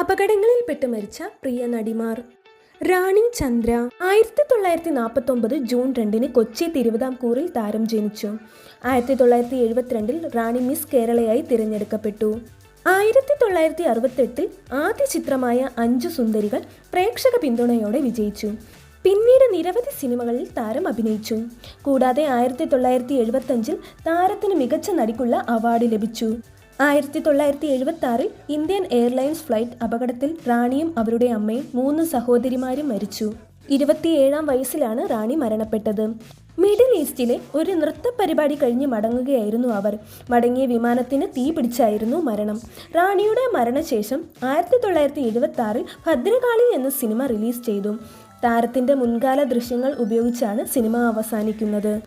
അപകടങ്ങളിൽപ്പെട്ട് മരിച്ച പ്രിയ നടിമാർ. റാണി ചന്ദ്ര ആയിരത്തി തൊള്ളായിരത്തി നാൽപ്പത്തി ഒമ്പത് ജൂൺ രണ്ടിന് കൊച്ചി തിരുവിതാംകൂറിൽ താരം ജനിച്ചു. ആയിരത്തി തൊള്ളായിരത്തി എഴുപത്തിരണ്ടിൽ റാണി മിസ് കേരളയായി തിരഞ്ഞെടുക്കപ്പെട്ടു. ആയിരത്തി തൊള്ളായിരത്തി അറുപത്തെട്ടിൽ ആദ്യ ചിത്രമായ അഞ്ചു സുന്ദരികൾ പ്രേക്ഷക പിന്തുണയോടെ വിജയിച്ചു. പിന്നീട് നിരവധി സിനിമകളിൽ താരം അഭിനയിച്ചു. കൂടാതെ ആയിരത്തി തൊള്ളായിരത്തി എഴുപത്തഞ്ചിൽ താരത്തിന് മികച്ച നടിക്കുള്ള അവാർഡ് ലഭിച്ചു. ആയിരത്തി തൊള്ളായിരത്തി എഴുപത്തി ആറിൽ ഇന്ത്യൻ എയർലൈൻസ് ഫ്ലൈറ്റ് അപകടത്തിൽ റാണിയും അവരുടെ അമ്മയും മൂന്ന് സഹോദരിമാരും മരിച്ചു. ഇരുപത്തിയേഴാം വയസ്സിലാണ് റാണി മരണപ്പെട്ടത്. മിഡിൽ ഈസ്റ്റിലെ ഒരു നൃത്ത പരിപാടി കഴിഞ്ഞ് മടങ്ങുകയായിരുന്നു അവർ. മടങ്ങിയ വിമാനത്തിന് തീ പിടിച്ചായിരുന്നു മരണം. റാണിയുടെ മരണശേഷം ആയിരത്തി തൊള്ളായിരത്തി എഴുപത്തി ആറിൽ ഭദ്രകാളി എന്ന സിനിമ റിലീസ് ചെയ്തു. താരത്തിന്റെ മുൻകാല ദൃശ്യങ്ങൾ ഉപയോഗിച്ചാണ് സിനിമ അവസാനിക്കുന്നത്.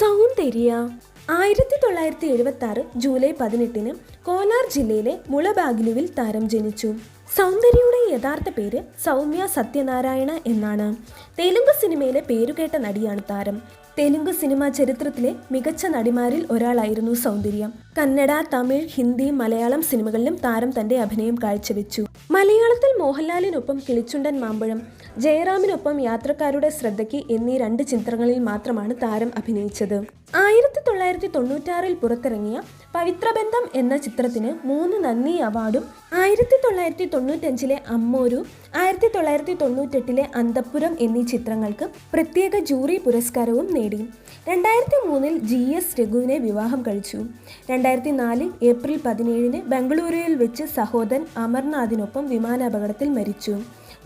സൗന്ദര്യ ആയിരത്തി തൊള്ളായിരത്തി എഴുപത്തി ആറ് ജൂലൈ പതിനെട്ടിന് കോലാർ ജില്ലയിലെ മുളബാഗിലുവിൽ താരം ജനിച്ചു. സൗന്ദര്യയുടെ യഥാർത്ഥ പേര് സൗമ്യ സത്യനാരായണ എന്നാണ്. തെലുങ്ക് സിനിമയിലെ പേരുകേട്ട നടിയാണ് താരം. തെലുങ്ക് സിനിമാ ചരിത്രത്തിലെ മികച്ച നടിമാരിൽ ഒരാളായിരുന്നു സൗന്ദര്യം. കന്നഡ തമിഴ് ഹിന്ദി മലയാളം സിനിമകളിലും താരം തന്റെ അഭിനയം കാഴ്ചവെച്ചു. മലയാളത്തിൽ മോഹൻലാലിനൊപ്പം കിളിച്ചുണ്ടൻ മാമ്പഴം ജയറാമിനൊപ്പം യാത്രക്കാരുടെ ശ്രദ്ധയ്ക്ക് എന്നീ രണ്ട് ചിത്രങ്ങളിൽ മാത്രമാണ് താരം അഭിനയിച്ചത്. ആയിരത്തി തൊള്ളായിരത്തി തൊണ്ണൂറ്റാറിൽ പുറത്തിറങ്ങിയ പവിത്രബന്ധം എന്ന ചിത്രത്തിന് മൂന്ന് നന്ദി അവാർഡും ആയിരത്തി തൊള്ളായിരത്തി തൊണ്ണൂറ്റഞ്ചിലെ അമ്മോരു ആയിരത്തി തൊള്ളായിരത്തി തൊണ്ണൂറ്റെട്ടിലെ അന്തപ്പുരം എന്നീ ചിത്രങ്ങൾക്ക് പ്രത്യേക ജൂറി പുരസ്കാരവും നേടി. രണ്ടായിരത്തി മൂന്നിൽ ജി എസ് രഘുവിനെ വിവാഹം കഴിച്ചു. രണ്ടായിരത്തി നാലിൽ ഏപ്രിൽ പതിനേഴിന് ബംഗളൂരുവിൽ വെച്ച് സഹോദരൻ അമർനാഥിനൊപ്പം വിമാനാപകടത്തിൽ മരിച്ചു.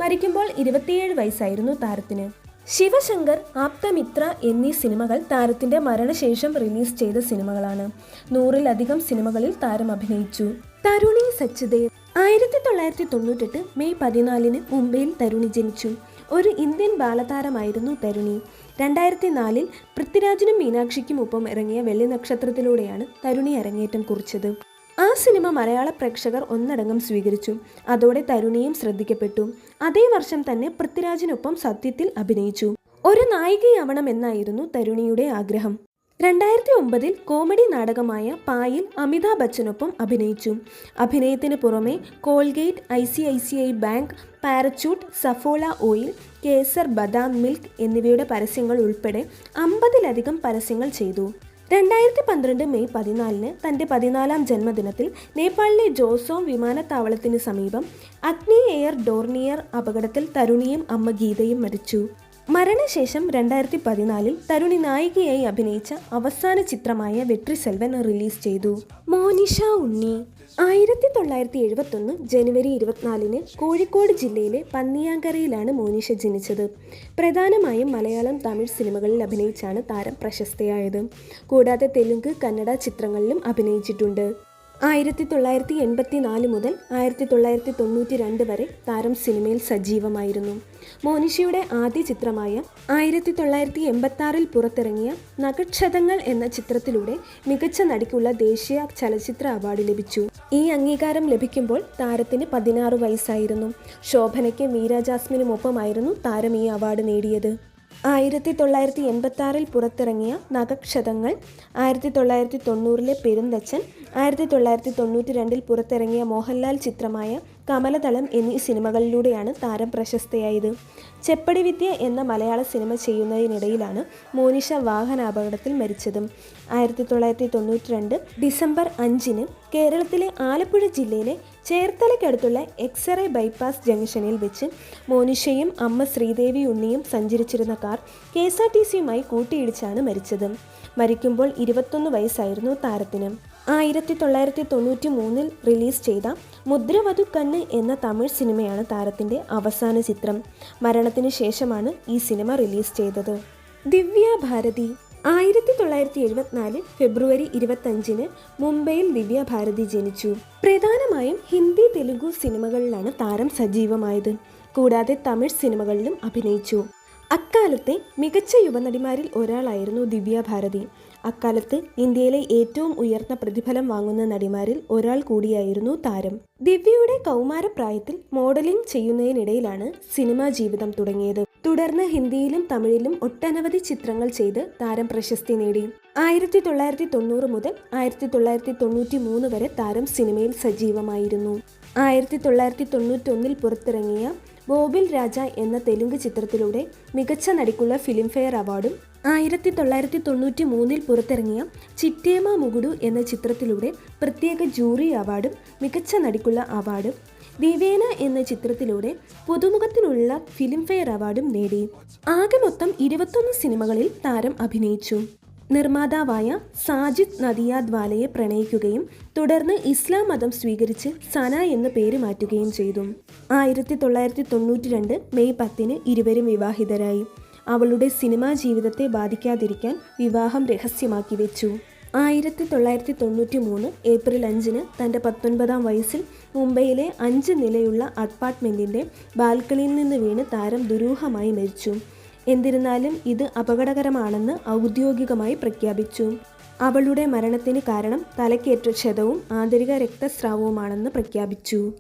മരിക്കുമ്പോൾ ഇരുപത്തിയേഴ് വയസ്സായിരുന്നു താരത്തിന്. ശിവശങ്കർ ആപ്തമിത്ര എന്നീ സിനിമകൾ താരത്തിന്റെ മരണശേഷം റിലീസ് ചെയ്ത സിനിമകളാണ്. നൂറിലധികം സിനിമകളിൽ താരം അഭിനയിച്ചു. തരുണി സച്ചിദേവ് ആയിരത്തി തൊള്ളായിരത്തി തൊണ്ണൂറ്റെട്ട് മെയ് പതിനാലിന് മുംബൈയിൽ തരുണി ജനിച്ചു. ഒരു ഇന്ത്യൻ ബാലതാരമായിരുന്നു തരുണി. രണ്ടായിരത്തി നാലിൽ പൃഥ്വിരാജിനും മീനാക്ഷിക്കും ഒപ്പം ഇറങ്ങിയ വെള്ളി നക്ഷത്രത്തിലൂടെയാണ് തരുണി അരങ്ങേറ്റം കുറിച്ചത്. ആ സിനിമ മലയാള പ്രേക്ഷകർ ഒന്നടങ്കം സ്വീകരിച്ചു. അതോടെ തരുണിയും ശ്രദ്ധിക്കപ്പെട്ടു. അതേ വർഷം തന്നെ പൃഥ്വിരാജിനൊപ്പം സത്യത്തിൽ അഭിനയിച്ചു. ഒരു നായികയാവണം എന്നായിരുന്നു തരുണിയുടെ ആഗ്രഹം. രണ്ടായിരത്തി ഒമ്പതിൽ കോമഡി നാടകമായ പായിൽ അമിതാഭ് ബച്ചനൊപ്പം അഭിനയിച്ചു. അഭിനയത്തിന് പുറമെ Colgate I C I C I bank Parachute Saffola oil kesar badam milk എന്നിവയുടെ പരസ്യങ്ങൾ ഉൾപ്പെടെ അമ്പതിലധികം പരസ്യങ്ങൾ ചെയ്തു. രണ്ടായിരത്തി പന്ത്രണ്ട് മെയ് പതിനാലിന് തന്റെ പതിനാലാം ജന്മദിനത്തിൽ നേപ്പാളിലെ ജോസോം വിമാനത്താവളത്തിന് സമീപം അഗ്നി എയർ ഡോർണിയർ അപകടത്തിൽ തരുണിയും അമ്മ ഗീതയും മരിച്ചു. മരണശേഷം രണ്ടായിരത്തി പതിനാലിൽ തരുണി നായികയായി അഭിനയിച്ച അവസാന ചിത്രമായ വെട്രി സെൽവൻ റിലീസ് ചെയ്തു. മോനിഷ ഉണ്ണി. ആയിരത്തി തൊള്ളായിരത്തി എഴുപത്തൊന്ന് ജനുവരി ഇരുപത്തിനാലിന് കോഴിക്കോട് ജില്ലയിലെ പന്നിയാങ്കരയിലാണ് മോനിഷ ജനിച്ചത്. പ്രധാനമായും മലയാളം തമിഴ് സിനിമകളിൽ അഭിനയിച്ചാണ് താരം പ്രശസ്തയായത്. കൂടാതെ തെലുങ്ക് കന്നഡ ചിത്രങ്ങളിലും അഭിനയിച്ചിട്ടുണ്ട്. ആയിരത്തി തൊള്ളായിരത്തി എൺപത്തി നാല് മുതൽ ആയിരത്തി തൊള്ളായിരത്തി തൊണ്ണൂറ്റി രണ്ട് വരെ താരം സിനിമയിൽ സജീവമായിരുന്നു. മോനിഷയുടെ ആദ്യ ചിത്രമായ ആയിരത്തി തൊള്ളായിരത്തി എൺപത്തി പുറത്തിറങ്ങിയ നഗക്ഷതങ്ങൾ എന്ന ചിത്രത്തിലൂടെ മികച്ച നടിക്കുള്ള ദേശീയ ചലച്ചിത്ര അവാർഡ് ലഭിച്ചു. ഈ അംഗീകാരം ലഭിക്കുമ്പോൾ താരത്തിന് പതിനാറ് വയസ്സായിരുന്നു. ശോഭനയ്ക്ക് മീര ജാസ്മിനുമൊപ്പമായിരുന്നു താരം ഈ അവാർഡ് നേടിയത്. ആയിരത്തി തൊള്ളായിരത്തി എൺപത്തി ആറിൽ പുറത്തിറങ്ങിയ നഖക്ഷതങ്ങൾ ആയിരത്തി തൊള്ളായിരത്തി തൊണ്ണൂറിലെ പെരുന്തച്ചൻ ആയിരത്തി തൊള്ളായിരത്തി തൊണ്ണൂറ്റി രണ്ടിൽ പുറത്തിറങ്ങിയ മോഹൻലാൽ ചിത്രമായ കമലതളം എന്നീ സിനിമകളിലൂടെയാണ് താരം പ്രശസ്തയായത്. ചെപ്പടി വിദ്യ എന്ന മലയാള സിനിമ ചെയ്യുന്നതിനിടയിലാണ് മോനിഷ വാഹനാപകടത്തിൽ മരിച്ചതും. ആയിരത്തി തൊള്ളായിരത്തി തൊണ്ണൂറ്റി രണ്ട് ഡിസംബർ അഞ്ചിന് കേരളത്തിലെ ആലപ്പുഴ ജില്ലയിലെ ചേർത്തലയ്ക്കടുത്തുള്ള എക്സറേ ബൈപ്പാസ് ജംഗ്ഷനിൽ വെച്ച് മോനിഷയും അമ്മ ശ്രീദേവി ഉണ്ണിയും സഞ്ചരിച്ചിരുന്ന car K S R T സിയുമായി കൂട്ടിയിടിച്ചാണ് മരിച്ചത്. മരിക്കുമ്പോൾ ഇരുപത്തൊന്ന് വയസ്സായിരുന്നു താരത്തിന്. ആയിരത്തി തൊള്ളായിരത്തി തൊണ്ണൂറ്റി മൂന്നിൽ റിലീസ് ചെയ്ത മുദ്രവധു കണ്ണ് എന്ന തമിഴ് സിനിമയാണ് താരത്തിന്റെ അവസാന ചിത്രം. മരണത്തിന് ശേഷമാണ് ഈ സിനിമ റിലീസ് ചെയ്തത്. ദിവ്യ ഭാരതി ആയിരത്തി തൊള്ളായിരത്തി എഴുപത്തിനാല് ഫെബ്രുവരി ഇരുപത്തഞ്ചിന് മുംബൈയിൽ ദിവ്യ ഭാരതി ജനിച്ചു. പ്രധാനമായും ഹിന്ദി തെലുഗു സിനിമകളിലാണ് താരം സജീവമായത്. കൂടാതെ തമിഴ് സിനിമകളിലും അഭിനയിച്ചു. അക്കാലത്തെ മികച്ച യുവനടിമാരിൽ ഒരാളായിരുന്നു ദിവ്യ ഭാരതി. അക്കാലത്ത് ഇന്ത്യയിലെ ഏറ്റവും ഉയർന്ന പ്രതിഫലം വാങ്ങുന്ന നടിമാരിൽ ഒരാൾ കൂടിയായിരുന്നു താരം. ദിവ്യയുടെ കൗമാരപ്രായത്തിൽ മോഡലിംഗ് ചെയ്യുന്നതിനിടയിലാണ് സിനിമാ ജീവിതം തുടങ്ങിയത്. തുടർന്ന് ഹിന്ദിയിലും തമിഴിലും ഒട്ടനവധി ചിത്രങ്ങൾ ചെയ്ത് താരം പ്രശസ്തി നേടി. ആയിരത്തി തൊള്ളായിരത്തി തൊണ്ണൂറ് മുതൽ ആയിരത്തി തൊള്ളായിരത്തി തൊണ്ണൂറ്റി മൂന്ന് വരെ താരം സിനിമയിൽ സജീവമായിരുന്നു. ആയിരത്തി തൊള്ളായിരത്തി തൊണ്ണൂറ്റൊന്നിൽ പുറത്തിറങ്ങിയ ബോബിൽ രാജ എന്ന തെലുങ്ക് ചിത്രത്തിലൂടെ മികച്ച നടിക്കുള്ള ഫിലിംഫെയർ അവാർഡും ആയിരത്തി തൊള്ളായിരത്തി തൊണ്ണൂറ്റി മൂന്നിൽ പുറത്തിറങ്ങിയ ചിറ്റേമ മുകുടു എന്ന ചിത്രത്തിലൂടെ പ്രത്യേക ജൂറി അവാർഡും മികച്ച നടിക്കുള്ള അവാർഡും വിവേന എന്ന ചിത്രത്തിലൂടെ പുതുമുഖത്തിനുള്ള ഫിലിംഫെയർ അവാർഡും നേടി. ആകെ മൊത്തം ഇരുപത്തൊന്ന് സിനിമകളിൽ താരം അഭിനയിച്ചു. നിർമ്മാതാവായ സാജിദ് നദിയാദ്വാലയെ പ്രണയിക്കുകയും തുടർന്ന് ഇസ്ലാം മതം സ്വീകരിച്ച് സന എന്ന് പേര് മാറ്റുകയും ചെയ്തു. ആയിരത്തി തൊള്ളായിരത്തി തൊണ്ണൂറ്റി രണ്ട് മെയ് പത്തിന് ഇരുവരും വിവാഹിതരായി. അവളുടെ സിനിമാ ജീവിതത്തെ ബാധിക്കാതിരിക്കാൻ വിവാഹം രഹസ്യമാക്കി വെച്ചു. ആയിരത്തി തൊള്ളായിരത്തി തൊണ്ണൂറ്റി മൂന്ന് ഏപ്രിൽ അഞ്ചിന് തന്റെ പത്തൊൻപതാം വയസ്സിൽ മുംബൈയിലെ അഞ്ച് നിലയുള്ള അപ്പാർട്ട്മെന്റിന്റെ ബാൽക്കണിയിൽ നിന്ന് വീണ് താരം ദുരൂഹമായി മരിച്ചു. എന്നിരുന്നാലും ഇത് അപകടകരമാണെന്ന് ഔദ്യോഗികമായി പ്രഖ്യാപിച്ചു. അവളുടെ മരണത്തിന് കാരണം തലക്കേറ്റ ക്ഷതവും ആന്തരിക രക്തസ്രാവവുമാണെന്ന് പ്രഖ്യാപിച്ചു.